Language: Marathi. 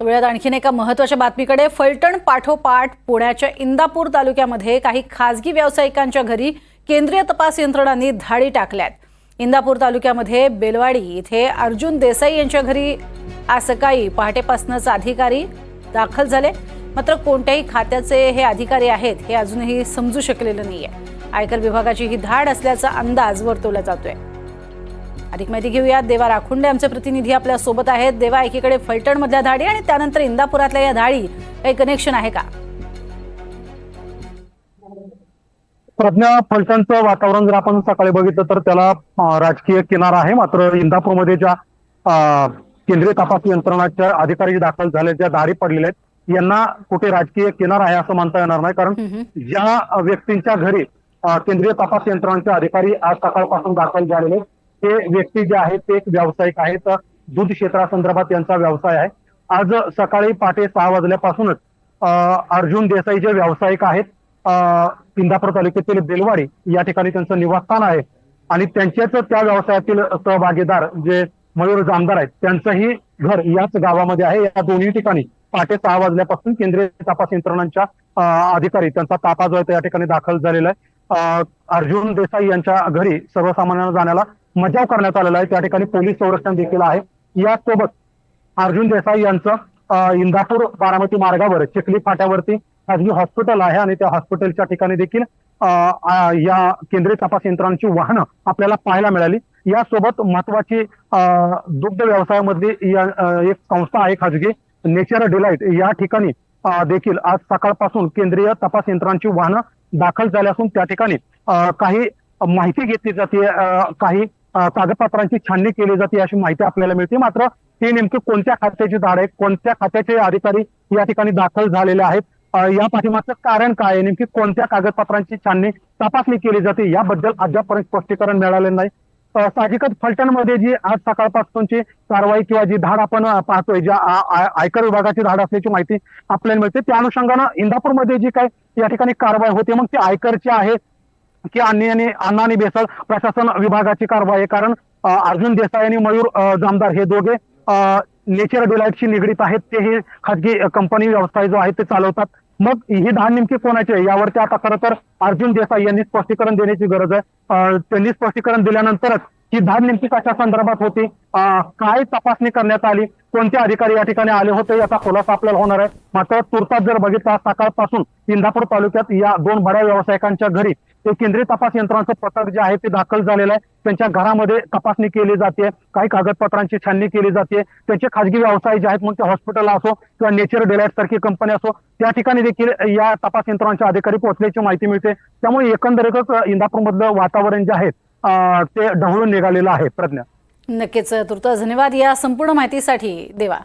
वेळात आणखीन एका महत्त्वाच्या बातमीकडे. फलटण पाठोपाठ पुण्याच्या इंदापूर तालुक्यामध्ये काही खासगी व्यावसायिकांच्या घरी केंद्रीय तपास यंत्रणांनी धाडी टाकल्यात. इंदापूर तालुक्यामध्ये बेलवाडी इथे अर्जुन देसाई यांच्या घरी आज सकाळी पहाटेपासूनच अधिकारी दाखल झाले. मात्र कोणत्याही खात्याचे हे अधिकारी आहेत हे अजूनही समजू शकलेलं नाही आहे आयकर विभागाची ही धाड असल्याचा अंदाज वर्तवला जातोय. अधिक माहिती घेऊयात. देवा राखुंडे आमचे प्रतिनिधी आपल्यासोबत आहेत. देवा एकीकडे फलटण मधल्या धाडी आणि त्यानंतर इंदापुरातल्या या धाडी. काही कनेक्शन आहे का? प्रज्ञा फलटणचं वातावरण जर आपण सकाळी बघितलं तर त्याला राजकीय किनार आहे. मात्र इंदापूरमध्ये ज्या केंद्रीय तपास यंत्रणाच्या अधिकारी दाखल झाले ज्या धाडी पडलेल्या आहेत यांना कुठे राजकीय किनार आहे असं म्हणता येणार नाही. कारण. ज्या व्यक्तींच्या घरी केंद्रीय तपास यंत्रणाचे अधिकारी आज सकाळपासून दाखल झालेले ते व्यक्ती जे आहेत ते एक व्यावसायिक आहेत दूध क्षेत्रासंदर्भात त्यांचा व्यवसाय आहे. आज सकाळी पहाटे सहा वाजल्यापासूनच अं, अर्जुन देसाई जे व्यावसायिक आहेत अं, इंदापूर तालुक्यातील बेलवाडी या ठिकाणी त्यांचं निवासस्थान आहे. आणि त्यांच्याच त्या व्यवसायातील सहभागीदार जे मयूर जामदार आहेत त्यांचंही घर याच गावामध्ये आहे. या दोन्ही ठिकाणी पहाटे सहा वाजल्यापासून केंद्रीय तपास यंत्रणांच्या अधिकारी त्यांचा ताफा जो आहे त्या या ठिकाणी दाखल झालेला आहे. अर्जुन देसाई यांच्या घरी सर्वसामान्यांना जाण्याला मजाव करण्यात आलेला आहे. त्या ठिकाणी पोलीस संरक्षण देखील आहे. यासोबत अर्जुन देसाई यांचं इंदापूर बारामती मार्गावर चिखली फाट्यावरती खाजगी हॉस्पिटल आहे आणि त्या हॉस्पिटलच्या ठिकाणी देखील या केंद्रीय तपास यंत्रांची वाहनं आपल्याला पाहायला मिळाली. यासोबत महत्वाची दुग्ध व्यवसायामधली या, एक संस्था आहे खाजगी नेचर डिलाईट या ठिकाणी देखील आज सकाळपासून केंद्रीय तपास यंत्रांची वाहनं दाखल झाली असून त्या ठिकाणी काही माहिती घेतली जाते काही कागदपत्रांची छाननी केली जाते अशी माहिती आपल्याला मिळते. मात्र हे नेमके कोणत्या खात्याची धाड आहे कोणत्या खात्याचे अधिकारी या ठिकाणी दाखल झालेले आहेत या पाठीमागचं कारण काय आहे नेमकी कोणत्या कागदपत्रांची छाननी तपासणी केली जाते याबद्दल अद्यापपर्यंत स्पष्टीकरण मिळालेलं नाही. साहजिकच फलटणमध्ये जी आज सकाळपासूनची कारवाई किंवा जी धाड आपण पाहतोय ज्या आयकर विभागाची धाड असल्याची माहिती आपल्याला मिळते. त्या अनुषंगानं इंदापूरमध्ये जी काय या ठिकाणी कारवाई होते मग ती आयकरची आहे की अन्न आणि अन्न आणि भेसळ प्रशासन विभागाची कारवाई आहे. कारण अर्जुन देसाई आणि मयूर जामदार हे दोघे नेचर डिलाईटशी निगडीत आहेत. ते हे खाजगी कंपनी व्यवसाय जो आहे ते चालवतात. मग ही धान नेमकी कोणाची आहे? यावरती आता खरं तर अर्जुन देसाई यांनी स्पष्टीकरण देण्याची गरज आहे. त्यांनी स्पष्टीकरण दिल्यानंतरच ही धान नेमकी कशा संदर्भात होती? काय तपासणी करण्यात आली? कोणते अधिकारी या ठिकाणी आले होते? याचा खुलासा आपल्याला होणार आहे. मात्र तुर्तात जर बघितला सकाळपासून इंदापूर तालुक्यात या दोन बड्या व्यावसायिकांच्या घरी ते केंद्रीय तपास यंत्रणाचं पथक जे आहे ते दाखल झालेलं आहे. त्यांच्या घरामध्ये तपासणी केली जाते. काही कागदपत्रांची छाननी केली जाते. त्यांचे खाजगी व्यवसाय जे आहेत मग ते हॉस्पिटल असो किंवा नेचर डिलाइट सारखी कंपनी असो त्या ठिकाणी देखील या तपास यंत्रणांचे अधिकारी पोहोचल्याची माहिती मिळते. त्यामुळे एकंदरीतच इंदापूर मधलं वातावरण जे आहे ते ढवळून निघालेलं आहे. प्रज्ञा. नक्कीच तुर्त धन्यवाद या संपूर्ण माहितीसाठी देवा.